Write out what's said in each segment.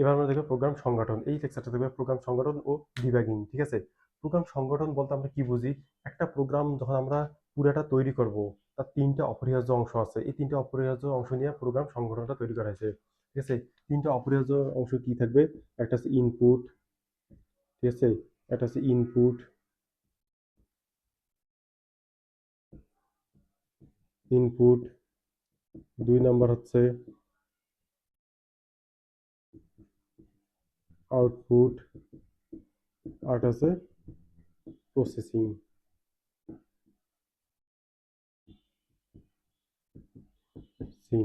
এবার আমরা দেখব প্রোগ্রাম সংগঠন। এই লেকচারটা দেখবে প্রোগ্রাম সংগঠন ও ডিবাগিং ঠিক আছে? প্রোগ্রাম সংগঠন বলতে আমরা কি বুঝি? একটা প্রোগ্রাম যখন আমরা পুরাটা তৈরি করব, তার তিনটা অপরিহার্য অংশ আছে। এই তিনটা অপরিহার্য অংশ নিয়ে প্রোগ্রাম সংগঠনটা তৈরি করা হয়েছে, ঠিক আছে? তিনটা অপরিহার্য অংশ কি থাকবে? একটা হচ্ছে ইনপুট ঠিক আছে? একটা হচ্ছে ইনপুট ইনপুট দুই নাম্বার হচ্ছে আউটপুট একটা হচ্ছে প্রসেসিং। সিন।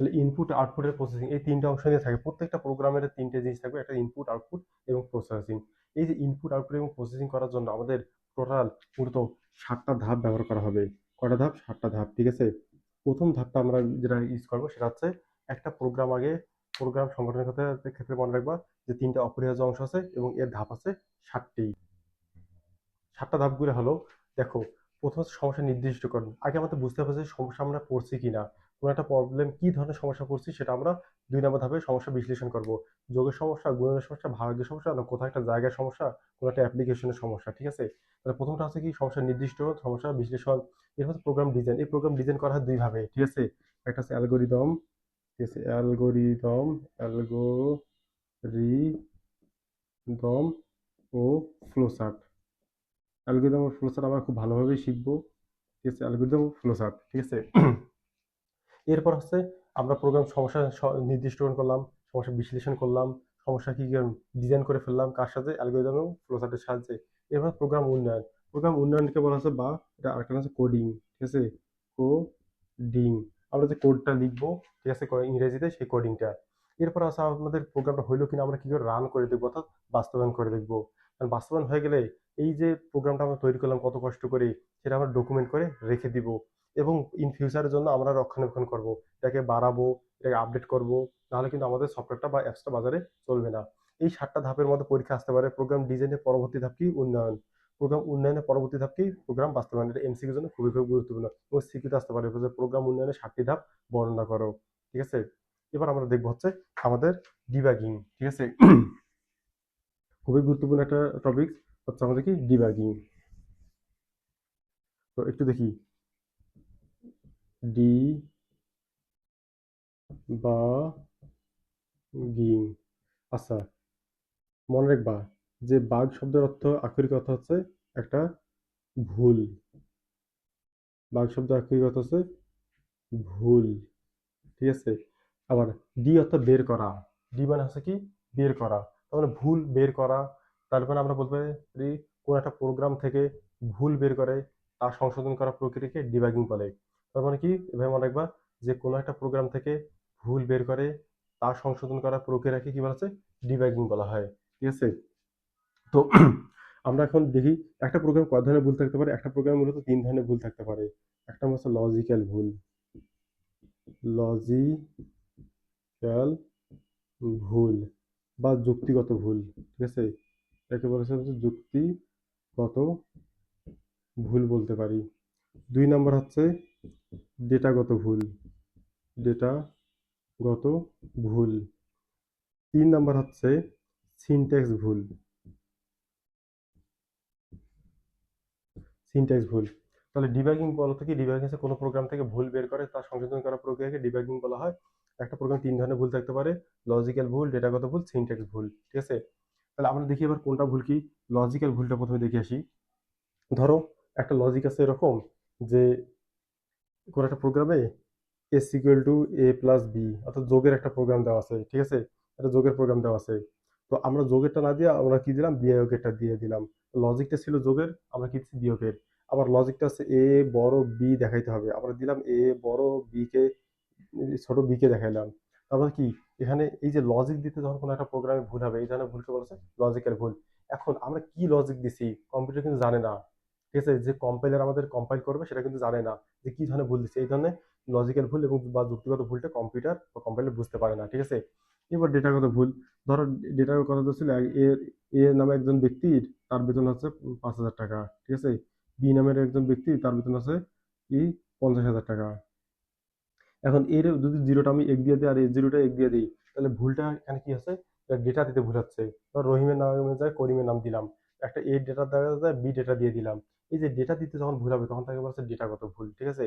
তাহলে ইনপুট আউটপুটের প্রসেসিং এই তিনটা অংশ নিয়ে থাকে। প্রত্যেকটা প্রোগ্রামের তিনটে জিনিস থাকবে, একটা ইনপুট আউটপুট এবং প্রসেসিং এই যে ইনপুট আউটপুট এবং প্রসেসিং করার জন্য আমাদের টোটাল মূলত সাতটা ধাপ ব্যবহার করা হবে। কয়টা ধাপ? সাতটা ধাপ, ঠিক আছে? প্রথম ধাপটা আমরা যেটা ইউজ করব সেটা হচ্ছে একটা প্রোগ্রাম আগে প্রোগ্রাম সংগঠনের ক্ষেত্রে ক্ষেত্রে মনে রাখবা যে তিনটা অপরিহার্য অংশ আছে এবং এর ধাপ আছে ষাটটি সাতটা ধাপগুলো হলো, দেখো, প্রথম সমস্যা নির্দিষ্ট করুন আগে আমাদের বুঝতে হবে যে সমস্যা আমরা পড়ছি কিনা। কোনো একটা প্রবলেম কি ধরনের সমস্যা পড়ছি সেটা আমরা দুই নম্বর ধাপে সমস্যা বিশ্লেষণ করব। যোগের সমস্যা গুণের সমস্যা ভাগের সমস্যা, না কোথাও একটা জায়গার সমস্যা, কোনো একটা অ্যাপ্লিকেশনের সমস্যা, ঠিক আছে? তাহলে প্রথমটা হচ্ছে কি সমস্যা নির্দিষ্ট সমস্যা বিশ্লেষণ এর হচ্ছে প্রোগ্রাম ডিজাইন এই প্রোগ্রাম ডিজাইন করা হয় দুইভাবে, ঠিক আছে? একটা হচ্ছে অ্যালগোরিদম আছে অ্যালগোরিদম অ্যালগোরিদম ও ফ্লোচার্ট অ্যালগোরিদম ও ফ্লোচার্ট আমরা খুব ভালোভাবেই শিখব। ঠিক আছে অ্যালগোরিদম ও ঠিক আছে? এরপর হচ্ছে আমরা প্রোগ্রাম সমস্যা নির্দিষ্টকরণ করলাম, সমস্যা বিশ্লেষণ করলাম, সমস্যা কি ডিজাইন করে ফেললাম, কার সাথে অ্যালগোরিদম এবং ফ্লোচার্টের সাহায্যে। এরপর প্রোগ্রাম উন্নয়ন। প্রোগ্রাম উন্নয়নকে বলা হচ্ছে বা এটা আরেকটা হচ্ছে কোডিং ঠিক আছে? কোডিং আমরা যে কোডটা লিখব, ঠিক আছে ইংরেজিতে সেই কোডিংটা এরপর আছে আমাদের প্রোগ্রামটা হইল কিনা আমরা কি করে রান করে দেখব, অর্থাৎ বাস্তবায়ন করে দেখব। কারণ বাস্তবায়ন হয়ে গেলে এই যে প্রোগ্রামটা আমরা তৈরি করলাম, কত কষ্ট করে, সেটা আমরা ডকুমেন্ট করে রেখে দিব এবং ইন ফিউচারের জন্য আমরা রক্ষণাবেক্ষণ করব। এটাকে বাড়াবো, এটাকে আপডেট করব, নাহলে কিন্তু আমাদের সফটওয়্যারটা বা অ্যাপসটা বাজারে চলবে না। এই সাতটা ধাপের মধ্যে পরীক্ষা আসতে পারে প্রোগ্রাম ডিজাইনের পরবর্তী ধাপ কি? উন্নয়ন। প্রোগ্রাম উন্নয়নের পরবর্তী ধাপ কি প্রোগ্রাম বাস্তবায়ন এটা এমসিকিউর জন্য খুবই খুব গুরুত্বপূর্ণ এবং সিকিউতে আসতে পারে। প্রোগ্রাম উন্নয়নের সাতটি ধাপ বর্ণনা করো, ঠিক আছে? এবার আমরা দেখব হচ্ছে আমাদের ডিবাগিং ঠিক আছে? খুবই গুরুত্বপূর্ণ একটা টপিক হচ্ছে আমাদের কি? ডিবাগিং তো একটু দেখি। ডি বা গিং আচ্ছা মনে রাখবা যে বাগ শব্দের অর্থ, আক্ষরিক অর্থ হচ্ছে একটা ভুল। বাঘ শব্দ আক্ষরিক অর্থ হচ্ছে ভুল। ঠিক আছে? আবার ডি অর্থ বের করা। ডি মানে হচ্ছে কি? বের করা। তার মানে ভুল বের করা। তারপরে আমরা বলতে পারি, কোন একটা প্রোগ্রাম থেকে ভুল বের করে, তা সংশোধন করা প্রক্রিয়াকে ডিবাগিং বলে। তার মানে কি? এভাবে মনে রাখবা যে কোনো একটা প্রোগ্রাম থেকে ভুল বের করে, তা সংশোধন করা প্রক্রিয়াকে কি বলা হচ্ছে? ডিবাগিং বলা হয়। ঠিক আছে? তো আমরা এখন দেখি একটা প্রোগ্রাম কয় ধরনের ভুল থাকতে পারে? একটা প্রোগ্রাম মূলত তিন ধরনের ভুল থাকতে পারে। একটা হচ্ছে লজিক্যাল ভুল। লজিক্যাল ভুল বা যুক্তিগত ভুল, ঠিক আছে? একে বলেছে হচ্ছে যুক্তিগত ভুল বলতে পারি। দুই নাম্বার হচ্ছে ডেটাগত ভুল। ডেটাগত ভুল। তিন নাম্বার হচ্ছে সিনট্যাক্স ভুল। সিনট্যাক্স ভুল। তাহলে ডিবাগিং বলতে কি? ডিবাগিং হচ্ছে কোনো প্রোগ্রাম থেকে ভুল বের করে, তার সংশোধন করা প্রক্রিয়াকে ডিবাগিং বলা হয়। একটা প্রোগ্রাম তিন ধরনের ভুল থাকতে পারে লজিক্যাল ভুল, ডেটাগত ভুল সিনট্যাক্স ভুল, ঠিক আছে? তাহলে আমরা দেখি এবার কোনটা ভুল কি? লজিক্যাল ভুলটা প্রথমে দেখে আসি। ধরো, একটা লজিক আছে এরকম যে, কোনো একটা প্রোগ্রামে S equal to A plus B অর্থাৎ যোগের একটা প্রোগ্রাম দেওয়া আছে, ঠিক আছে? একটা যোগের প্রোগ্রাম দেওয়া আছে। তো আমরা যোগেরটা না দিয়ে আমরা কি দিলাম? বিয়োগেরটা দিয়ে দিলাম। লজিকটা ছিল যোগের, আমরা কি বিয়োগের। আবার লজিকটা হচ্ছে এ বড় বি দেখাইতে হবে। আমরা দিলাম এ বড় বি কে, ছোট বি কে দেখাইলাম। তারপর কি? এখানে এই যে লজিক দিতে যখন কোনো একটা প্রোগ্রামে ভুল হবে, এই ধরনের ভুলকে বলেছে লজিক্যাল ভুল। এখন আমরা কি লজিক দিছি? কম্পিউটার কিন্তু জানে না। ঠিক আছে? যে কম্পাইলার আমাদের কম্পাইল করবে, সেটা কিন্তু জানে না যে কি ধরনের ভুল দিচ্ছে এই ধরনের লজিক্যাল ভুল এবং বা যুক্তিগত ভুলটা কম্পিউটার বা কম্পাইলার বুঝতে পারে না। ঠিক আছে? এবার ডেটাগত ভুল। ধরো ডেটার কথা তো ছিল এ নামে একজন ব্যক্তির তার বেতন হচ্ছে পাঁচ হাজার টাকা, ঠিক আছে? বি নামের একজন ব্যক্তি, তার বেতন হচ্ছে কি? পঞ্চাশ হাজার টাকা। এখন এর যদি জিরোটা আমি এক দিয়ে দিই আর এই জিরোটা এক দিয়ে দিই, তাহলে ভুলটা এখানে কি আছে? ডেটা দিতে ভুল হচ্ছে। ধর রহিমের নামে যায়, করিমের নাম দিলাম। একটা এ ডেটা দেওয়া যায় বি ডেটা দিয়ে দিলাম। এই যে ডেটা দিতে যখন ভুল হবে, তখন তাকে বলা হচ্ছে ডেটাগত ভুল, ঠিক আছে?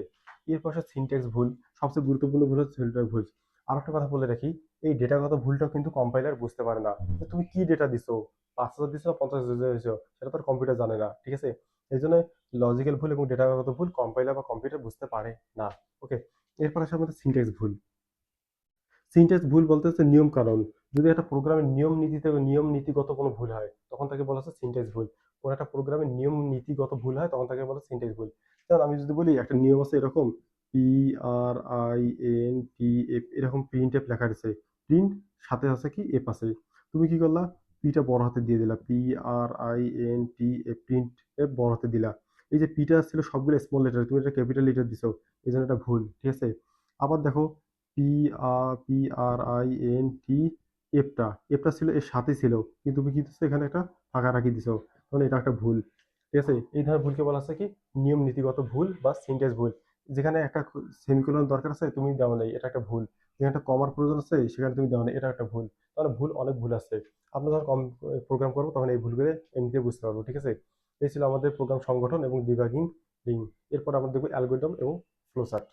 এরপর সিনট্যাক্স ভুল। সবচেয়ে গুরুত্বপূর্ণ ভুল হচ্ছে সিনট্যাক্স ভুল। আর একটা কথা বলে রাখি, এই ডেটাগত ভুলটাও কিন্তু কম্পাইলার বুঝতে পারে না। তুমি কি ডেটা দিছো? পাঁচ হাজার দিছো পঞ্চাশ হাজার দিছো? সেটা তো কম্পিউটার জানে না, ঠিক আছে? এই জন্য লজিক্যাল ভুল এবং ডেটাগত ভুল কম্পাইলার বা কম্পিউটার বুঝতে পারে না ওকে এরপর আসে আমাদের সিনট্যাক্স ভুল। সিনট্যাক্স ভুল বলতে হচ্ছে নিয়ম কানুন। যদি একটা প্রোগ্রামের নিয়ম নীতিতে, নিয়ম নীতিগত কোনো ভুল হয়, তখন তাকে বলা হচ্ছে সিনট্যাক্স ভুল। কোনো একটা প্রোগ্রামের নিয়ম নীতিগত ভুল হয়, তখন তাকে বলা সিনট্যাক্স ভুল। যেমন আমি যদি বলি একটা নিয়ম আছে এরকম পি আর এরকম প্রিন্ট এফ লেখা আছে প্রিন্ট সাথে আছে কি? এফ আছে। তুমি কি করলা? পিটা বড় হাতে দিয়ে দিলা। P R T F print F বড় হাতে দিলা। এই যে পিটা ছিল সবগুলো স্মল লেটার তুমি এটা ক্যাপিটাল লেটার দিছো এই জন্য এটা ভুল, ঠিক আছে? আবার দেখো P R P R I N T এফটা এফটা ছিল, এর সাথে ছিল, কিন্তু তুমি কি দিচ্ছ এখানে একটা ফাঁকা রাখি দিছো, তাহলে এটা একটা ভুল, ঠিক আছে? এই ধরনের ভুলকে বলা হচ্ছে কি? নিয়ম, নীতিগত ভুল বা সিনট্যাক্স ভুল। যেখানে একটা সেমিকোলন দরকার আছে, তুমি দেওয়া নেই, এটা একটা ভুল। যেখানে একটা কমার প্রয়োজন আছে, সেখানে তুমি দেওয়া নেই, এটা একটা ভুল। তাহলে ভুল, অনেক ভুল আছে। আমরা যখন কম প্রোগ্রাম করব, তখন এই ভুলগুলো এমনিতে বুঝতে পারব, ঠিক আছে? এই ছিল আমাদের প্রোগ্রাম সংগঠন এবং ডিবাগিং লিঙ্ক এরপর আমরা দেখব অ্যালগোরিদম এবং ফ্লোচার্ট